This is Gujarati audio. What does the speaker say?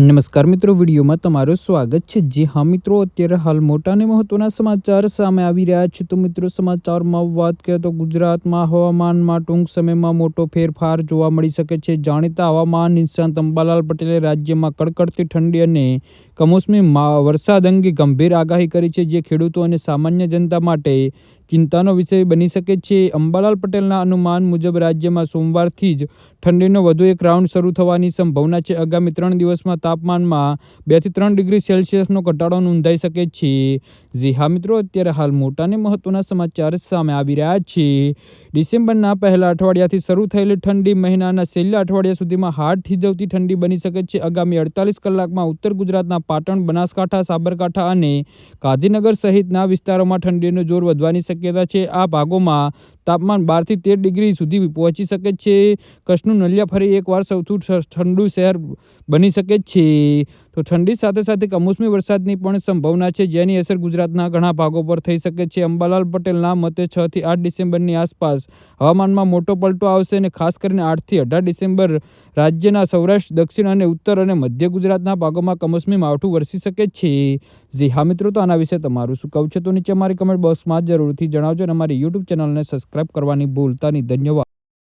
નમસ્કાર મિત્રો, વિડીયોમાં તમારું સ્વાગત છે. જે હા મિત્રો, અત્યારે હાલ મોટા અને મહત્વના સમાચાર સામે આવી રહ્યા છે. તો મિત્રો, સમાચારમાં વાત કરીએ તો ગુજરાતમાં હવામાનમાં ટૂંક સમયમાં મોટો ફેરફાર જોવા મળી શકે છે. જાણીતા હવામાન નિષ્ણાંત અંબાલાલ પટેલે રાજ્યમાં કડકડતી ઠંડી અને કમોસમી વરસાદ અંગે ગંભીર આગાહી કરી છે, જે ખેડૂતો અને સામાન્ય જનતા માટે ચિંતાનો વિષય બની શકે છે. અંબાલાલ પટેલના અનુમાન મુજબ રાજ્યમાં સોમવારથી જ ઠંડીનો વધુ એક રાઉન્ડ શરૂ થવાની સંભાવના છે. આગામી ત્રણ દિવસમાં તાપમાનમાં બેથી ત્રણ ડિગ્રી સેલ્સિયસનો ઘટાડો નોંધાઈ શકે છે. જી હા મિત્રો, અત્યારે હાલ મોટા અને મહત્વના સમાચાર સામે આવી રહ્યા છે. ડિસેમ્બરના પહેલા અઠવાડિયાથી શરૂ થયેલી ઠંડી મહિનાના છેલ્લા અઠવાડિયા સુધીમાં હાડ થીજવતી ઠંડી બની શકે છે. આગામી અડતાલીસ કલાકમાં ઉત્તર ગુજરાતના પાટણ, બનાસકાંઠા, સાબરકાંઠા અને ગાંધીનગર સહિતના વિસ્તારોમાં ઠંડીનું જોર વધવાની શક્યતા છે. આ ભાગોમાં તાપમાન બારથી તેર ડિગ્રી સુધી પહોંચી શકે છે. કચ્છનું નલિયા ફરી એકવાર સૌથી ઠંડુ શહેર બની શકે છે. તો ઠંડી સાથે સાથે કમોસમી વરસાદની પણ સંભાવના છે. જેની અસર ગુજરાતના ઘણા ભાગો પર થઈ શકે છે. અંબાલાલ પટેલના મતે છ થી આઠ ડિસેમ્બરની આસપાસ હવામાનમાં મોટો પલટો આવશે અને ખાસ કરીને આઠથી અઢાર ડિસેમ્બર રાજ્યના સૌરાષ્ટ્ર, દક્ષિણ અને ઉત્તર અને મધ્ય ગુજરાતના ભાગોમાં કમોસમી માવઠું વરસી શકે છે. જી હા મિત્રો, તો આના વિશે તમારું શું કહું છે? તો નીચે અમારી કમેન્ટ બોક્સમાં જરૂરથી જણાવજો અને અમારી યુટ્યુબ ચેનલને સબસ્ક્રાઇબ કરવાની ભૂલતા નહીં. ધન્યવાદ.